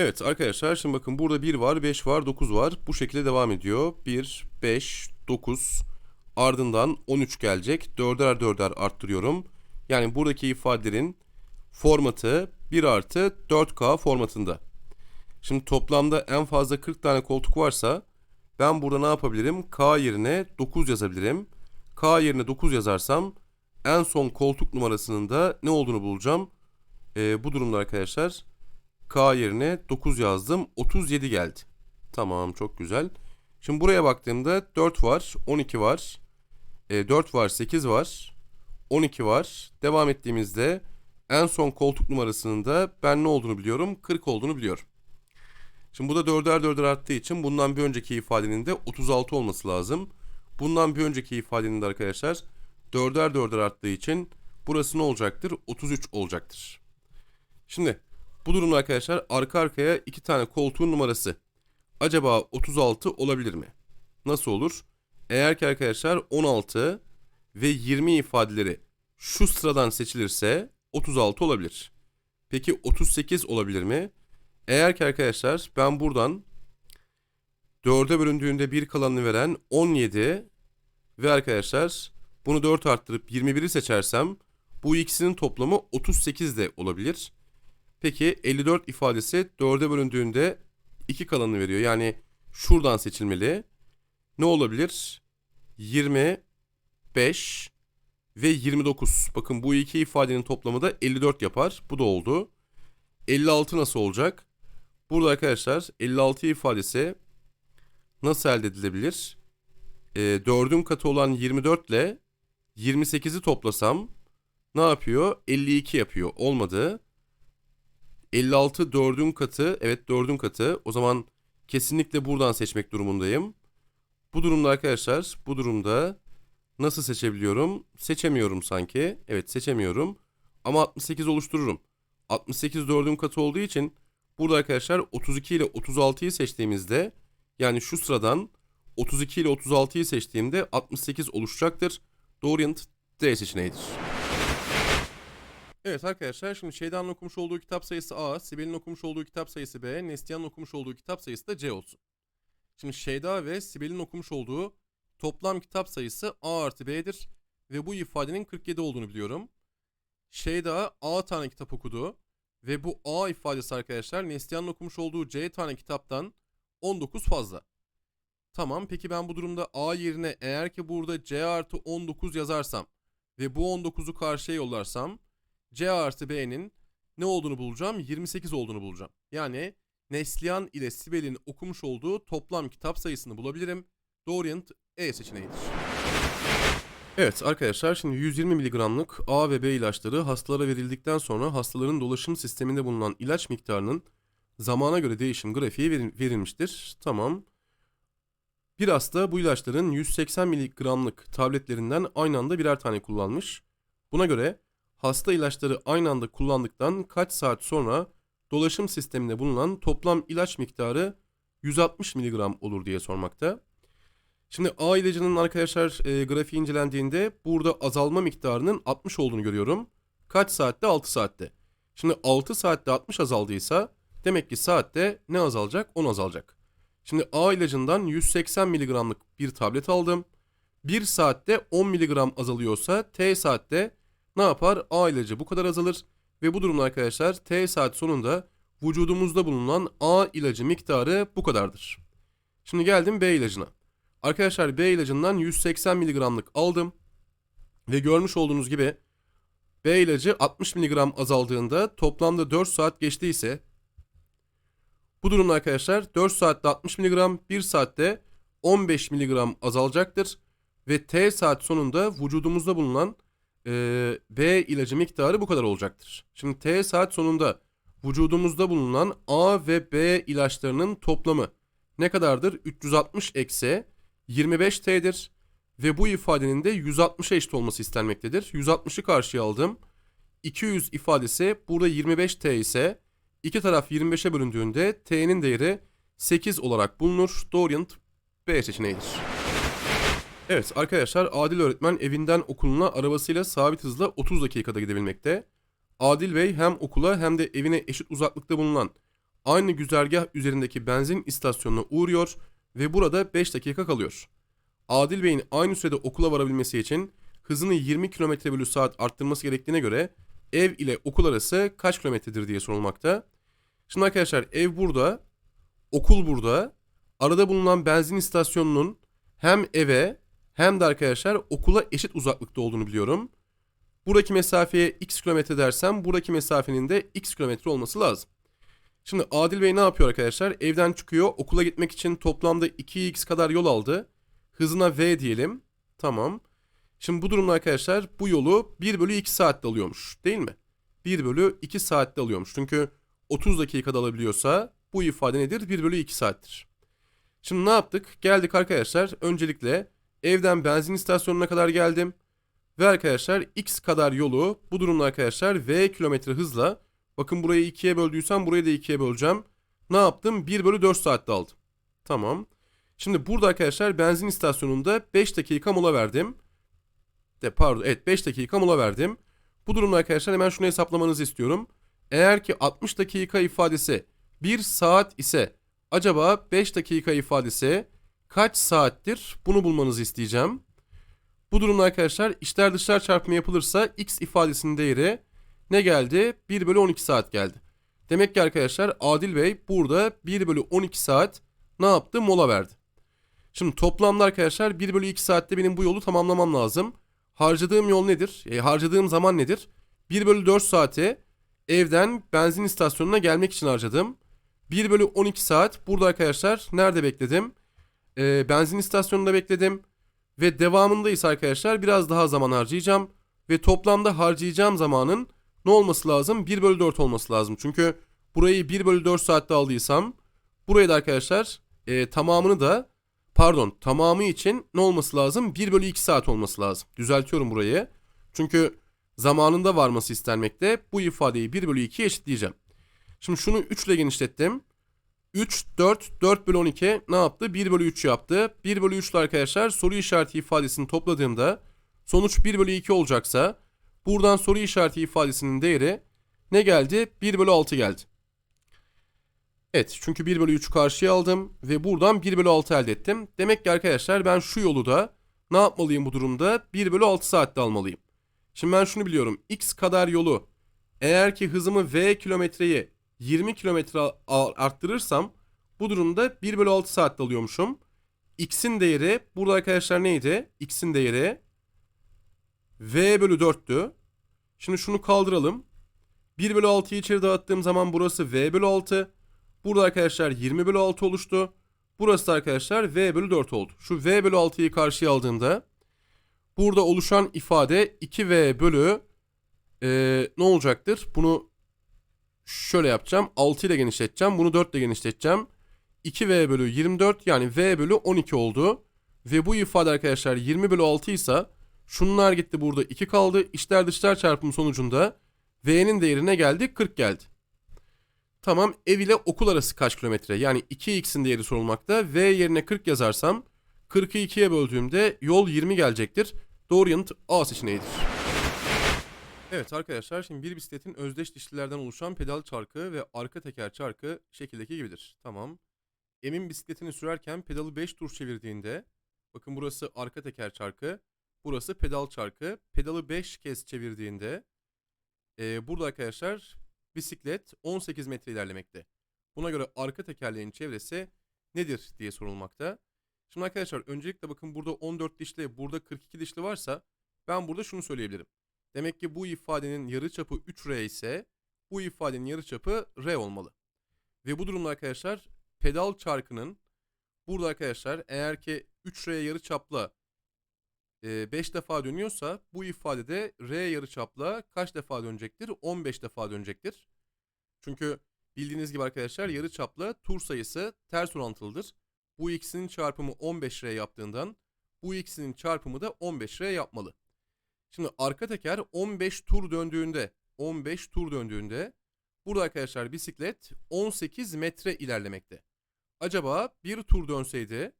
Evet arkadaşlar şimdi bakın burada 1 var, 5 var, 9 var. Bu şekilde devam ediyor. 1, 5, 9 ardından 13 gelecek. 4'er 4'er arttırıyorum. Yani buradaki ifadelerin formatı 1 artı 4K formatında. Şimdi toplamda en fazla 40 tane koltuk varsa ben burada ne yapabilirim? K yerine 9 yazabilirim. K yerine 9 yazarsam en son koltuk numarasının da ne olduğunu bulacağım. Ee, bu durumda arkadaşlar K yerine 9 yazdım. 37 geldi. Tamam çok güzel. Şimdi buraya baktığımda 4 var, 12 var. E, 4 var, 8 var. 12 var. Devam ettiğimizde en son koltuk numarasının da ben ne olduğunu biliyorum? 40 olduğunu biliyorum. Şimdi bu da 4'er 4'er arttığı için bundan bir önceki ifadenin de 36 olması lazım. Bundan bir önceki ifadenin de arkadaşlar 4'er 4'er arttığı için burası ne olacaktır? 33 olacaktır. Şimdi bu durumda arkadaşlar arka arkaya iki tane koltuğun numarası acaba 36 olabilir mi? Nasıl olur? Eğer ki arkadaşlar 16 ve 20 ifadeleri şu sıradan seçilirse 36 olabilir. Peki 38 olabilir mi? Eğer ki arkadaşlar ben buradan 4'e bölündüğünde 1 kalanını veren 17 ve arkadaşlar bunu 4 arttırıp 21'i seçersem bu ikisinin toplamı 38 de olabilir. Peki 54 ifadesi 4'e bölündüğünde 2 kalanını veriyor. Yani şuradan seçilmeli. Ne olabilir? 25 ve 29. Bakın bu iki ifadenin toplamı da 54 yapar. Bu da oldu. 56 nasıl olacak? Burada arkadaşlar 56 ifadesi nasıl elde edilebilir? E, 4'ün katı olan 24 ile 28'i toplasam ne yapıyor? 52 yapıyor. Olmadı. 56 4'ün katı. Evet 4'ün katı. O zaman kesinlikle buradan seçmek durumundayım. Bu durumda arkadaşlar bu durumda nasıl seçebiliyorum? Seçemiyorum sanki. Evet seçemiyorum. Ama 68 oluştururum. 68 4'ün katı olduğu için burada arkadaşlar 32 ile 36'yı seçtiğimizde yani şu sıradan 32 ile 36'yı seçtiğimde 68 oluşacaktır. Doğru yanıt D seçeneğidir. Evet arkadaşlar şimdi Şeyda'nın okumuş olduğu kitap sayısı A, Sibel'in okumuş olduğu kitap sayısı B, Neslihan'ın okumuş olduğu kitap sayısı da C olsun. Şimdi Şeyda ve Sibel'in okumuş olduğu toplam kitap sayısı A artı B'dir ve bu ifadenin 47 olduğunu biliyorum. Şeyda A tane kitap okudu ve bu A ifadesi arkadaşlar Neslihan'ın okumuş olduğu C tane kitaptan 19 fazla. Tamam peki ben bu durumda A yerine eğer ki burada C artı 19 yazarsam ve bu 19'u karşıya yollarsam C artı B'nin ne olduğunu bulacağım? 28 olduğunu bulacağım. Yani Neslihan ile Sibel'in okumuş olduğu toplam kitap sayısını bulabilirim. Doğru yanıt E seçeneğidir. Evet arkadaşlar şimdi 120 miligramlık A ve B ilaçları hastalara verildikten sonra hastaların dolaşım sisteminde bulunan ilaç miktarının zamana göre değişim grafiği verilmiştir. Tamam. Bir hasta bu ilaçların 180 miligramlık tabletlerinden aynı anda birer tane kullanmış. Buna göre hasta ilaçları aynı anda kullandıktan kaç saat sonra dolaşım sisteminde bulunan toplam ilaç miktarı 160 mg olur diye sormakta. Şimdi A ilacının arkadaşlar e, grafiği incelendiğinde burada azalma miktarının 60 olduğunu görüyorum. Kaç saatte? 6 saatte. Şimdi 6 saatte 60 azaldıysa demek ki saatte ne azalacak? 10 azalacak. Şimdi A ilacından 180 mg'lık bir tablet aldım. 1 saatte 10 mg azalıyorsa T saatte ne yapar? A ilacı bu kadar azalır ve bu durumda arkadaşlar T saat sonunda vücudumuzda bulunan A ilacı miktarı bu kadardır. Şimdi geldim B ilacına. Arkadaşlar B ilacından 180 mg'lık aldım ve görmüş olduğunuz gibi B ilacı 60 mg azaldığında toplamda 4 saat geçtiyse bu durumda arkadaşlar 4 saatte 60 mg, 1 saatte 15 mg azalacaktır ve T saat sonunda vücudumuzda bulunan e, B ilacı miktarı bu kadar olacaktır. Şimdi T saat sonunda vücudumuzda bulunan A ve B ilaçlarının toplamı ne kadardır? 360 eksi 25T'dir ve bu ifadenin de 160'a eşit olması istenmektedir. 160'ı karşıya aldım. 200 ifadesi burada 25T ise iki taraf 25'e bölündüğünde T'nin değeri 8 olarak bulunur. Doğru yanıt B seçeneğidir. Evet arkadaşlar Adil öğretmen evinden okuluna arabasıyla sabit hızla 30 dakikada gidebilmekte. Adil Bey hem okula hem de evine eşit uzaklıkta bulunan aynı güzergah üzerindeki benzin istasyonuna uğruyor ve burada 5 dakika kalıyor. Adil Bey'in aynı sürede okula varabilmesi için hızını 20 km bölü saat arttırması gerektiğine göre ev ile okul arası kaç kilometredir diye sorulmakta. Şimdi arkadaşlar ev burada, okul burada. Arada bulunan benzin istasyonunun hem eve hem de arkadaşlar okula eşit uzaklıkta olduğunu biliyorum. Buradaki mesafeye x kilometre dersem buradaki mesafenin de x kilometre olması lazım. Şimdi Adil Bey ne yapıyor arkadaşlar? Evden çıkıyor. Okula gitmek için toplamda 2x kadar yol aldı. Hızına v diyelim. Tamam. Şimdi bu durumda arkadaşlar bu yolu 1 bölü 2 saatte alıyormuş. Değil mi? 1 bölü 2 saatte alıyormuş. Çünkü 30 dakikada alabiliyorsa bu ifade nedir? 1 bölü 2 saattir. Şimdi ne yaptık? Geldik arkadaşlar. Öncelikle evden benzin istasyonuna kadar geldim. Ve arkadaşlar x kadar yolu bu durumda arkadaşlar v kilometre hızla bakın burayı 2'ye böldüysem burayı da 2'ye böleceğim. Ne yaptım? 1 bölü 4 saatte aldım. Tamam. Şimdi burada arkadaşlar benzin istasyonunda 5 dakika mola verdim. De pardon evet 5 dakika mola verdim. Bu durumda arkadaşlar hemen şunu hesaplamanızı istiyorum. Eğer ki 60 dakika ifadesi 1 saat ise acaba 5 dakika ifadesi kaç saattir? Bunu bulmanızı isteyeceğim. Bu durumda arkadaşlar içler dışlar çarpımı yapılırsa x ifadesinin değeri ne geldi? 1 bölü 12 saat geldi. Demek ki arkadaşlar Adil Bey burada 1 bölü 12 saat ne yaptı? Mola verdi. Şimdi toplamda arkadaşlar 1 bölü 2 saatte benim bu yolu tamamlamam lazım. Harcadığım yol nedir? E, harcadığım zaman nedir? 1 bölü 4 saati evden benzin istasyonuna gelmek için harcadım. 1 bölü 12 saat burada arkadaşlar nerede bekledim? E, benzin istasyonunda bekledim. Ve devamında ise arkadaşlar biraz daha zaman harcayacağım. Ve toplamda harcayacağım zamanın ne olması lazım? 1 bölü 4 olması lazım. Çünkü burayı 1 bölü 4 saatte aldıysam burayı da arkadaşlar e, tamamını da pardon tamamı için ne olması lazım? 1 bölü 2 saat olması lazım. Düzeltiyorum burayı. Çünkü zamanında varması istenmekte. Bu ifadeyi 1 bölü 2'ye eşitleyeceğim. Şimdi şunu 3 ile genişlettim. 3, 4, 4 bölü 12 ne yaptı? 1 bölü 3 yaptı. 1 bölü 3 ile arkadaşlar soru işareti ifadesini topladığımda sonuç 1 bölü 2 olacaksa buradan soru işareti ifadesinin değeri ne geldi? 1 bölü 6 geldi. Evet çünkü 1 bölü 3'ü karşıya aldım ve buradan 1 bölü 6 elde ettim. Demek ki arkadaşlar ben şu yolu da ne yapmalıyım bu durumda? 1 bölü 6 saatte almalıyım. Şimdi ben şunu biliyorum. X kadar yolu eğer ki hızımı V kilometreyi 20 kilometre arttırırsam bu durumda 1 bölü 6 saatte alıyormuşum. X'in değeri burada arkadaşlar neydi? X'in değeri V bölü 4'tü. Şimdi şunu kaldıralım. 1 bölü 6'yı içeri dağıttığım zaman burası V bölü 6. Burada arkadaşlar 20 bölü 6 oluştu. Burası da arkadaşlar V bölü 4 oldu. Şu V bölü 6'yı karşıya aldığımda burada oluşan ifade 2V bölü ee, ne olacaktır? Bunu şöyle yapacağım. 6 ile genişleteceğim. Bunu 4 ile genişleteceğim. 2V bölü 24 yani V bölü 12 oldu. Ve bu ifade arkadaşlar 20 bölü 6 ise şunlar gitti burada 2 kaldı. İçler dışlar çarpımı sonucunda V'nin değerine geldi 40 geldi. Tamam ev ile okul arası kaç kilometre? Yani 2x'in değeri sorulmakta. V yerine 40 yazarsam 40'ı 2'ye böldüğümde yol 20 gelecektir. Doğru yanıt A seçeneğidir. Evet arkadaşlar şimdi bir bisikletin özdeş dişlilerden oluşan pedal çarkı ve arka teker çarkı şekildeki gibidir. Tamam. Emin bisikletini sürerken pedalı 5 tur çevirdiğinde bakın burası arka teker çarkı, burası pedal çarkı. Pedalı 5 kez çevirdiğinde e, burada arkadaşlar bisiklet 18 metre ilerlemekte. Buna göre arka tekerleğin çevresi nedir diye sorulmakta. Şimdi arkadaşlar öncelikle bakın burada 14 dişli, burada 42 dişli varsa ben burada şunu söyleyebilirim. Demek ki bu ifadenin yarıçapı 3R ise bu ifadenin yarıçapı R olmalı. Ve bu durumda arkadaşlar pedal çarkının burada arkadaşlar eğer ki 3R yarıçapla 5 defa dönüyorsa bu ifadede R yarıçapla kaç defa dönecektir? 15 defa dönecektir. Çünkü bildiğiniz gibi arkadaşlar yarıçapla tur sayısı ters orantılıdır. Bu ikisinin çarpımı 15R yaptığından bu ikisinin çarpımı da 15R yapmalı. Şimdi arka teker 15 tur döndüğünde 15 tur döndüğünde burada arkadaşlar bisiklet 18 metre ilerlemekte. Acaba bir tur dönseydi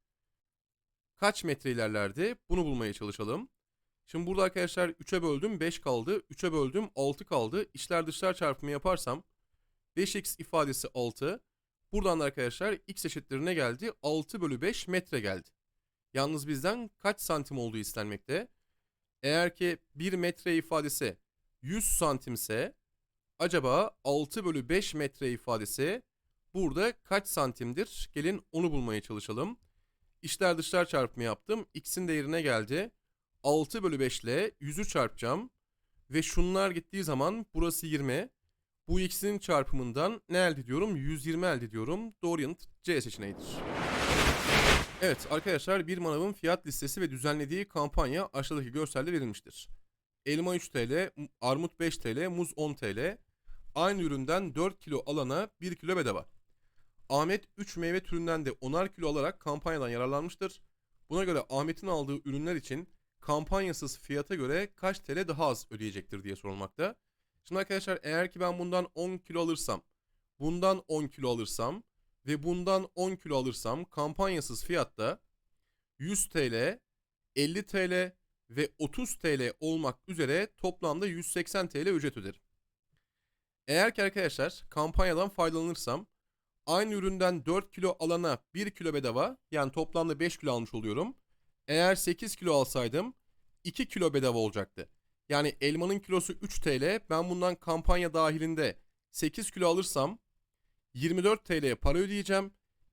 kaç metre ilerlerdi? Bunu bulmaya çalışalım. Şimdi burada arkadaşlar 3'e böldüm 5 kaldı. 3'e böldüm 6 kaldı. İçler dışlar çarpımı yaparsam 5x ifadesi 6. Buradan da arkadaşlar x eşittir ne geldi? 6 bölü 5 metre geldi. Yalnız bizden kaç santim olduğu istenmekte. Eğer ki 1 metre ifadesi 100 santimse acaba 6 bölü 5 metre ifadesi burada kaç santimdir? Gelin onu bulmaya çalışalım. İşler dışlar çarpımı yaptım. X'in değerine geldi. 6 bölü 5 ile 100'ü çarpacağım. Ve şunlar gittiği zaman burası 20. Bu ikisinin çarpımından ne elde ediyorum? 120 elde ediyorum. Doğru yanıt C seçeneğidir. Evet arkadaşlar bir manavın fiyat listesi ve düzenlediği kampanya aşağıdaki görselde verilmiştir. Elma 3 TL, armut 5 TL, muz 10 TL. Aynı üründen 4 kilo alana 1 kilo bedava. Ahmet 3 meyve türünden de 10'ar kilo alarak kampanyadan yararlanmıştır. Buna göre Ahmet'in aldığı ürünler için kampanyasız fiyata göre kaç TL daha az ödeyecektir diye sorulmakta. Şimdi arkadaşlar eğer ki ben bundan 10 kilo alırsam, bundan 10 kilo alırsam ve bundan 10 kilo alırsam kampanyasız fiyatta 100 TL, 50 TL ve 30 TL olmak üzere toplamda 180 TL ücret öderim. Eğer ki arkadaşlar kampanyadan faydalanırsam aynı üründen 4 kilo alana 1 kilo bedava yani toplamda 5 kilo almış oluyorum. Eğer 8 kilo alsaydım 2 kilo bedava olacaktı. Yani elmanın kilosu 3 TL. Ben bundan kampanya dahilinde 8 kilo alırsam 24 TL'ye para ödeyeceğim.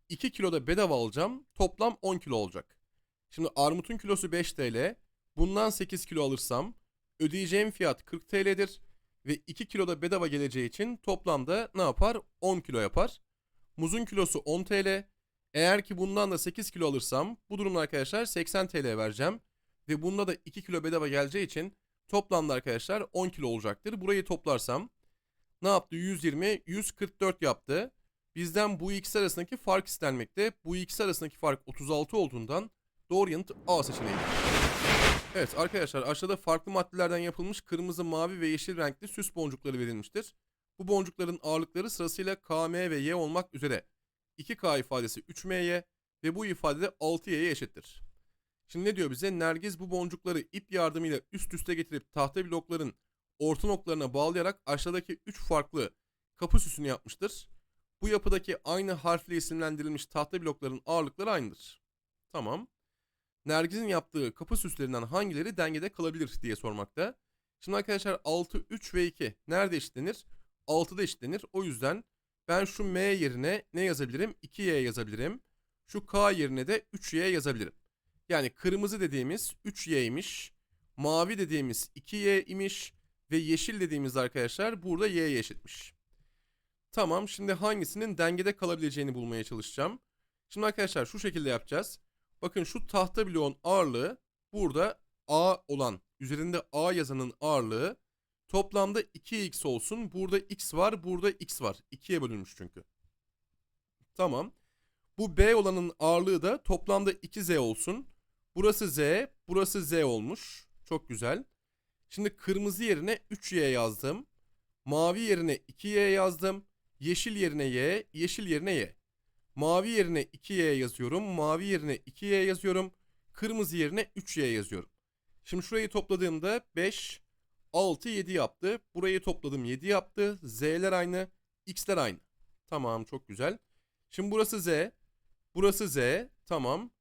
2 kilo da bedava alacağım. Toplam 10 kilo olacak. Şimdi armutun kilosu 5 TL. Bundan 8 kilo alırsam ödeyeceğim fiyat 40 TL'dir. Ve 2 kilo da bedava geleceği için toplamda ne yapar? 10 kilo yapar. Muzun kilosu 10 TL. Eğer ki bundan da 8 kilo alırsam bu durumda arkadaşlar 80 TL vereceğim. Ve bunda da 2 kilo bedava geleceği için toplamda arkadaşlar 10 kilo olacaktır. Burayı toplarsam ne yaptı? 120, 144 yaptı. Bizden bu ikisi arasındaki fark istenmekte. Bu ikisi arasındaki fark 36 olduğundan doğru yanıt A seçeneği. Evet arkadaşlar aşağıda farklı maddelerden yapılmış kırmızı, mavi ve yeşil renkli süs boncukları verilmiştir. Bu boncukların ağırlıkları sırasıyla K, M ve Y olmak üzere 2K ifadesi 3M'ye ve bu ifade de 6Y'ye eşittir. Şimdi ne diyor bize? Nergiz bu boncukları ip yardımıyla üst üste getirip tahta blokların orta noktalarına bağlayarak aşağıdaki 3 farklı kapı süsünü yapmıştır. Bu yapıdaki aynı harfle isimlendirilmiş tahta blokların ağırlıkları aynıdır. Tamam. Nergiz'in yaptığı kapı süslerinden hangileri dengede kalabilir diye sormakta. Şimdi arkadaşlar 6, 3 ve 2 nerede eşitlenir? 6'da eşitlenir. O yüzden ben şu M yerine ne yazabilirim? 2Y yazabilirim. Şu K yerine de 3Y yazabilirim. Yani kırmızı dediğimiz 3Y'ymiş. Mavi dediğimiz 2Y imiş. Ve yeşil dediğimiz arkadaşlar burada Y'ye eşitmiş. Tamam şimdi hangisinin dengede kalabileceğini bulmaya çalışacağım. Şimdi arkadaşlar şu şekilde yapacağız. Bakın şu tahta bloğun ağırlığı burada A olan üzerinde A yazanın ağırlığı toplamda 2x olsun. Burada x var burada x var. 2'ye bölünmüş çünkü. Tamam. Bu B olanın ağırlığı da toplamda 2z olsun. Burası z, burası z olmuş. Çok güzel. Şimdi kırmızı yerine 3y yazdım. Mavi yerine 2y yazdım. Yeşil yerine y, yeşil yerine y. Mavi yerine 2y yazıyorum. Mavi yerine 2y yazıyorum. Kırmızı yerine 3y yazıyorum. Şimdi şurayı topladığımda 5, 6, 7 yaptı. Burayı topladım 7 yaptı. Z'ler aynı, x'ler aynı. Tamam çok güzel. Şimdi burası z, burası z. Tamam.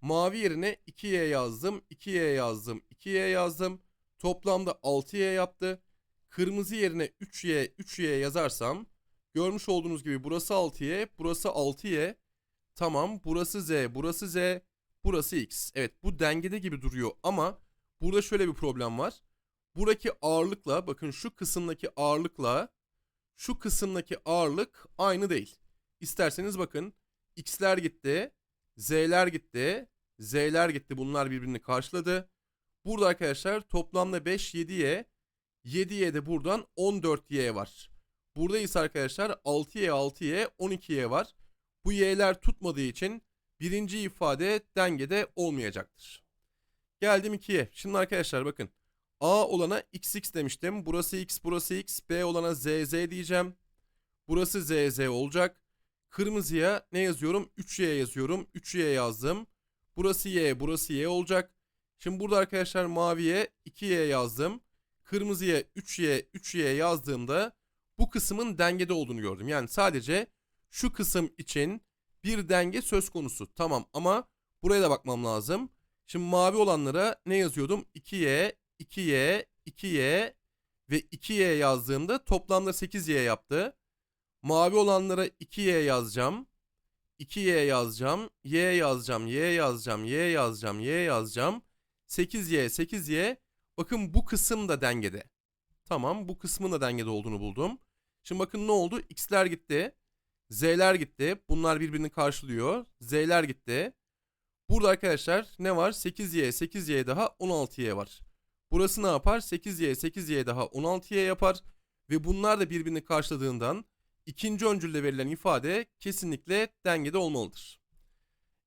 Mavi yerine 2y yazdım, 2y yazdım, 2y yazdım. Toplamda 6y yaptı. Kırmızı yerine 3y, 3y yazarsam görmüş olduğunuz gibi burası 6y, burası 6y. Tamam burası z, burası z, burası x. Evet bu dengede gibi duruyor ama burada şöyle bir problem var. Buradaki ağırlıkla bakın şu kısımdaki ağırlıkla şu kısımdaki ağırlık aynı değil. İsterseniz bakın x'ler gitti, z'ler gitti, z'ler gitti bunlar birbirini karşıladı. Burada arkadaşlar toplamda 5 7y. 7y de buradan 14y var. Burada ise arkadaşlar 6y 6y 12y var. Bu y'ler tutmadığı için birinci ifade dengede olmayacaktır. Geldim 2'ye. Şimdi arkadaşlar bakın. A olana xx demiştim. Burası x burası x. B olana zz diyeceğim. Burası zz olacak. Kırmızıya ne yazıyorum? 3y yazıyorum. 3y yazdım. Burası y burası y olacak. Şimdi burada arkadaşlar maviye 2y yazdım. Kırmızıya 3y 3y yazdığımda bu kısmın dengede olduğunu gördüm. Yani sadece şu kısım için bir denge söz konusu. Tamam ama buraya da bakmam lazım. Şimdi mavi olanlara ne yazıyordum? 2y, 2y, 2y ve 2y yazdığımda toplamda 8y yaptı. Mavi olanlara 2y yazacağım. 2y yazacağım. Y yazacağım. Y yazacağım. Y yazacağım. Y yazacağım. 8y, 8y. Bakın bu kısım da dengede. Tamam bu kısmın da dengede olduğunu buldum. Şimdi bakın ne oldu? X'ler gitti. Z'ler gitti. Bunlar birbirini karşılıyor. Z'ler gitti. Burada arkadaşlar ne var? 8y, 8y daha 16y var. Burası ne yapar? 8y, 8y daha 16y yapar. Ve bunlar da birbirini karşıladığından ikinci öncülde verilen ifade kesinlikle dengede olmalıdır.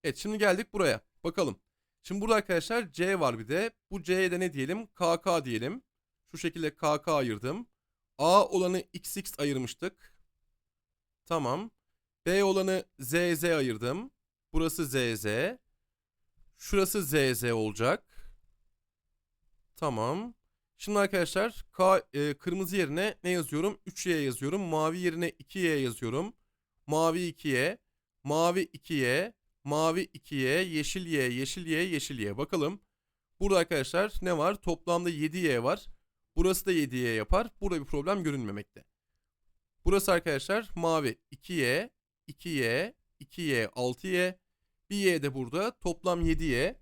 Evet şimdi geldik buraya. Bakalım. Şimdi burada arkadaşlar C var bir de. Bu C'ye de ne diyelim? KK diyelim. Şu şekilde KK ayırdım. A olanı XX ayırmıştık. Tamam. B olanı ZZ ayırdım. Burası ZZ. Şurası ZZ olacak. Tamam. Şimdi arkadaşlar K, e, kırmızı yerine ne yazıyorum? 3Y yazıyorum. Mavi yerine 2Y yazıyorum. Mavi 2Y. Mavi 2Y. Mavi 2Y. Yeşil Y. Yeşil Y. Yeşil Y. Bakalım. Burada arkadaşlar ne var? Toplamda 7Y var. Burası da 7Y yapar. Burada bir problem görünmemekte. Burası arkadaşlar mavi 2Y. 2Y. 2Y. 6Y. Bir Y de burada. Toplam 7Y.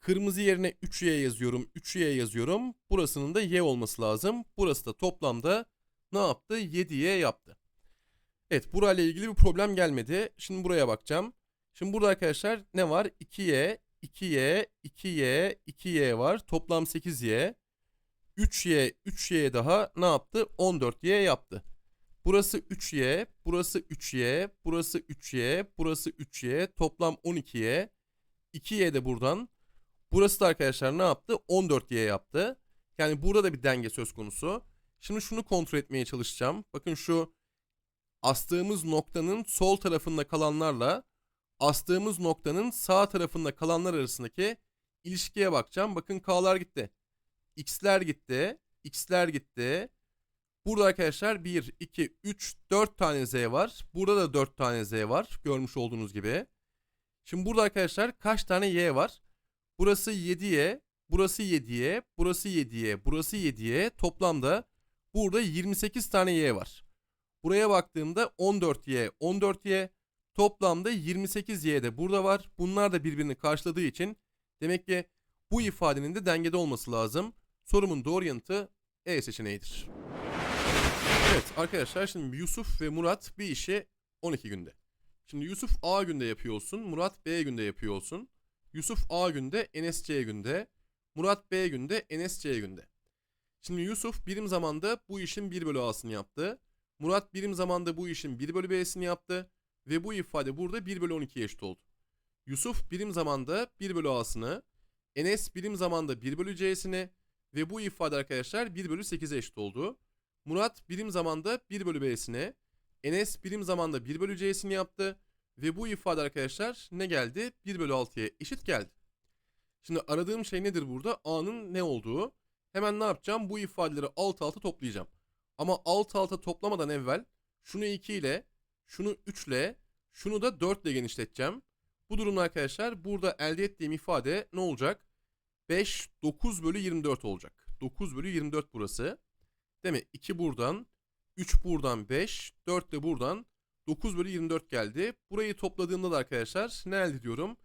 Kırmızı yerine 3Y yazıyorum. 3Y yazıyorum. Burasının da Y olması lazım. Burası da toplamda ne yaptı? 7Y yaptı. Evet burayla ilgili bir problem gelmedi. Şimdi buraya bakacağım. Şimdi burada arkadaşlar ne var? 2Y, 2Y, 2Y, 2Y var. Toplam 8Y. 3Y, 3Y daha ne yaptı? 14Y yaptı. Burası 3Y, burası 3Y, burası 3Y, burası 3Y. Toplam 12Y. 2Y de buradan. Burası da arkadaşlar ne yaptı? 14Y yaptı. Yani burada da bir denge söz konusu. Şimdi şunu kontrol etmeye çalışacağım. Bakın şu astığımız noktanın sol tarafında kalanlarla astığımız noktanın sağ tarafında kalanlar arasındaki ilişkiye bakacağım. Bakın K'lar gitti. X'ler gitti. X'ler gitti. Burada arkadaşlar 1, 2, 3, 4 tane Z var. Burada da 4 tane Z var. Görmüş olduğunuz gibi. Şimdi burada arkadaşlar kaç tane Y var? Burası 7Y, burası 7Y, burası 7Y, burası 7Y. Toplamda burada 28 tane Y var. Buraya baktığımda 14Y, 14Y. Toplamda 28Y de burada var. Bunlar da birbirini karşıladığı için demek ki bu ifadenin de dengede olması lazım. Sorumun doğru yanıtı E seçeneğidir. Evet arkadaşlar şimdi Yusuf ve Murat bir işi 12 günde. Şimdi Yusuf A günde yapıyor olsun, Murat B günde yapıyor olsun. Yusuf A günde, Enes C günde. Murat B günde, Enes C günde. Şimdi Yusuf birim zamanda bu işin 1 bölü A'sını yaptı. Murat birim zamanda bu işin 1 bölü B'sini yaptı. Ve bu ifade burada 1 bölü 12'ye eşit oldu. Yusuf birim zamanda 1 bölü A'sını, Enes birim zamanda 1 bölü C'sini ve bu ifade arkadaşlar 1 bölü 8'e eşit oldu. Murat birim zamanda 1 bölü B'sini, Enes birim zamanda 1 bölü C'sini yaptı. Ve bu ifade arkadaşlar ne geldi? 1 bölü 6'ya eşit geldi. Şimdi aradığım şey nedir burada? A'nın ne olduğu. Hemen ne yapacağım? Bu ifadeleri alt alta toplayacağım. Ama alt alta toplamadan evvel şunu 2 ile, şunu 3 ile, şunu da 4 ile genişleteceğim. Bu durumda arkadaşlar burada elde ettiğim ifade ne olacak? 5, 9 bölü 24 olacak. 9 bölü 24 burası. Demek 2 buradan, 3 buradan 5, 4 de buradan 9 bölü 24 geldi. Burayı topladığımda da arkadaşlar ne elde ediyorum?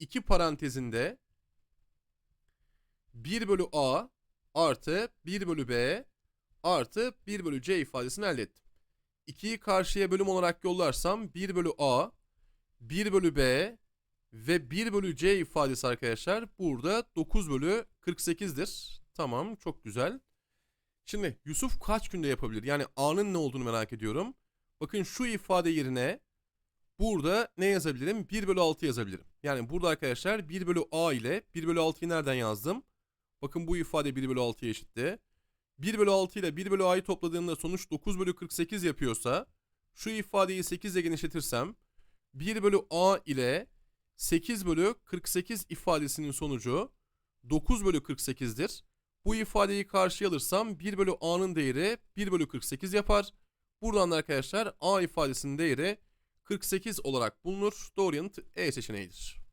2 parantezinde 1 bölü A artı 1 bölü B artı 1 bölü C ifadesini elde ettim. 2'yi karşıya bölüm olarak yollarsam 1 bölü A, 1 bölü B ve 1 bölü C ifadesi arkadaşlar burada 9 bölü 48'dir. Tamam çok güzel. Şimdi Yusuf kaç günde yapabilir? Yani A'nın ne olduğunu merak ediyorum. Bakın şu ifade yerine burada ne yazabilirim? 1 bölü 6 yazabilirim. Yani burada arkadaşlar 1 bölü A ile 1 bölü 6'yı nereden yazdım? Bakın bu ifade 1 bölü 6'ya eşitti. 1 bölü 6 ile 1 bölü A'yı topladığımda sonuç 9 bölü 48 yapıyorsa şu ifadeyi 8 ile genişletirsem 1 bölü A ile 8 bölü 48 ifadesinin sonucu 9 bölü 48'dir. Bu ifadeyi karşıya alırsam 1 bölü A'nın değeri 1 bölü 48 yapar. Buradan da arkadaşlar A ifadesinin değeri 48 olarak bulunur. Doğru yanıt E seçeneğidir.